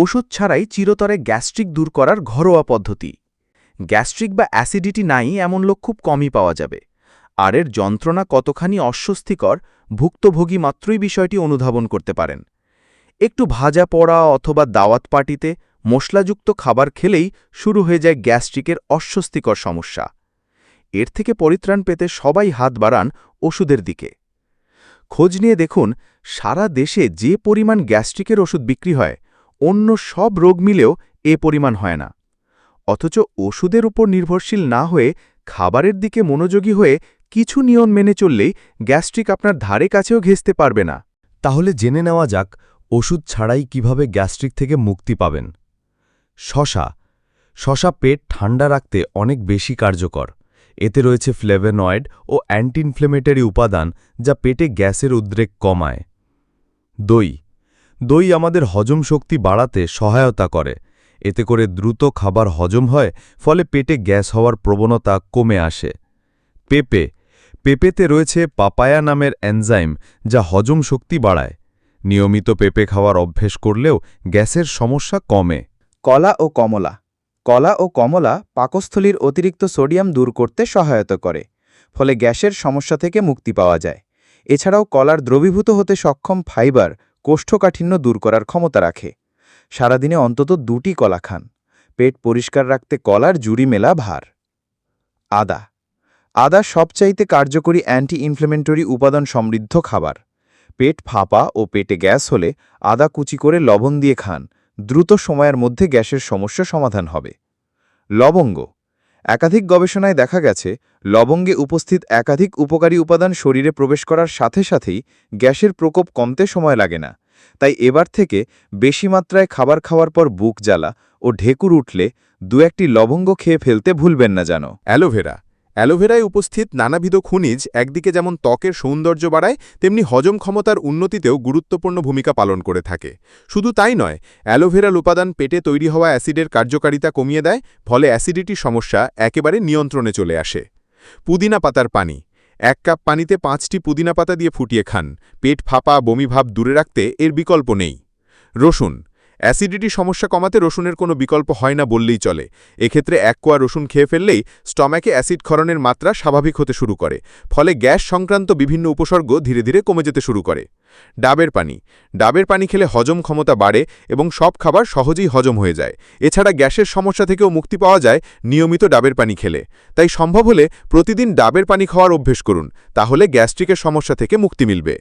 ওষুধ ছাড়াই চিরতরে গ্যাস্ট্রিক দূর করার ঘরোয়া পদ্ধতি। গ্যাস্ট্রিক বা অ্যাসিডিটি নাই এমন লোক খুব কমই পাওয়া যাবে। আর এর যন্ত্রণা কতখানি অস্বস্তিকর, ভুক্তভোগী মাত্রই বিষয়টি অনুধাবন করতে পারেন। একটু ভাজা পড়া অথবা দাওয়াত পার্টিতে মশলাযুক্ত খাবার খেলেই শুরু হয়ে যায় গ্যাস্ট্রিকের অস্বস্তিকর সমস্যা। এর থেকে পরিত্রাণ পেতে সবাই হাত বাড়ান ওষুধের দিকে। খোঁজ নিয়ে দেখুন, সারা দেশে যে পরিমাণ গ্যাস্ট্রিকের ওষুধ বিক্রি হয় অন্য সব রোগ মিলেও এ পরিমাণ হয় না। অথচ ওষুধের উপর নির্ভরশীল না হয়ে খাবারের দিকে মনোযোগী হয়ে কিছু নিয়ম মেনে চললেই গ্যাস্ট্রিক আপনার ধারে কাছেও ঘেঁচতে পারবে না। তাহলে জেনে নেওয়া যাক ওষুধ ছাড়াই কীভাবে গ্যাস্ট্রিক থেকে মুক্তি পাবেন। শশা। শশা পেট ঠান্ডা রাখতে অনেক বেশি কার্যকর। এতে রয়েছে ফ্লেভেনয়েড ও অ্যান্টি ইনফ্লেমেটরি উপাদান যা পেটে গ্যাসের উদ্রেক কমায়। দই। দই আমাদের হজম শক্তি বাড়াতে সহায়তা করে। এতে করে দ্রুত খাবার হজম হয়, ফলে পেটে গ্যাস হওয়ার প্রবণতা কমে আসে। পেঁপে। পেঁপেতে রয়েছে পাপায়া নামের এনজাইম, যা হজম শক্তি বাড়ায়। নিয়মিত পেঁপে খাওয়ার অভ্যেস করলেও গ্যাসের সমস্যা কমে। কলা ও কমলা। কলা ও কমলা পাকস্থলীর অতিরিক্ত সোডিয়াম দূর করতে সহায়তা করে, ফলে গ্যাসের সমস্যা থেকে মুক্তি পাওয়া যায়। এছাড়াও কলার দ্রবীভূত হতে সক্ষম ফাইবার কোষ্ঠকাঠিন্য দূর করার ক্ষমতা রাখে। সারাদিনে অন্তত দুটি কলা খান। পেট পরিষ্কার রাখতে কলার জুড়ি মেলা ভার। আদা। আদা সবচাইতে কার্যকরী অ্যান্টি ইনফ্লেমেন্টরি উপাদান সমৃদ্ধ খাবার। পেট ফাঁপা ও পেটে গ্যাস হলে আদা কুচি করে লবণ দিয়ে খান। দ্রুত সময়ের মধ্যে গ্যাসের সমস্যা সমাধান হবে। লবঙ্গ। একাধিক গবেষণায় দেখা গেছে, লবঙ্গে উপস্থিত একাধিক উপকারী উপাদান শরীরে প্রবেশ করার সাথে সাথেই গ্যাসের প্রকোপ কমতে সময় লাগে না। তাই এবার থেকে বেশি মাত্রায় খাবার খাওয়ার পর বুক জ্বালা ও ঢেকুর উঠলে দু একটি লবঙ্গ খেয়ে ফেলতে ভুলবেন না যেন। অ্যালোভেরা অ্যালোভেরায় উপস্থিত নানাবিধ খনিজ একদিকে যেমন ত্বকের সৌন্দর্য বাড়ায়, তেমনি হজম ক্ষমতার উন্নতিতেও গুরুত্বপূর্ণ ভূমিকা পালন করে থাকে। শুধু তাই নয়, অ্যালোভেরাল উপাদান পেটে তৈরি হওয়া অ্যাসিডের কার্যকারিতা কমিয়ে দেয়, ফলে অ্যাসিডিটির সমস্যা একেবারে নিয়ন্ত্রণে চলে আসে। পুদিনা পাতার পানি। এক কাপ পানিতে পাঁচটি পুদিনা পাতা দিয়ে ফুটিয়ে খান। পেট ফাঁপা বমিভাব দূরে রাখতে এর বিকল্প নেই। রসুন। অ্যাসিডিটি সমস্যা কমাতে রসুনের কোনো বিকল্প হয় না বললেই চলে। এক্ষেত্রে এক কোয়া রসুন খেয়ে ফেললেই স্টমাকে অ্যাসিড ক্ষরণের মাত্রা স্বাভাবিক হতে শুরু করে, ফলে গ্যাস সংক্রান্ত বিভিন্ন উপসর্গ ধীরে ধীরে কমে যেতে শুরু করে। ডাবের পানি। ডাবের পানি খেলে হজম ক্ষমতা বাড়ে এবং সব খাবার সহজেই হজম হয়ে যায়। এছাড়া গ্যাসের সমস্যা থেকেও মুক্তি পাওয়া যায় নিয়মিত ডাবের পানি খেলে। তাই সম্ভব হলে প্রতিদিন ডাবের পানি খাওয়ার অভ্যেস করুন, তাহলে গ্যাস্ট্রিকের সমস্যা থেকে মুক্তি মিলবে।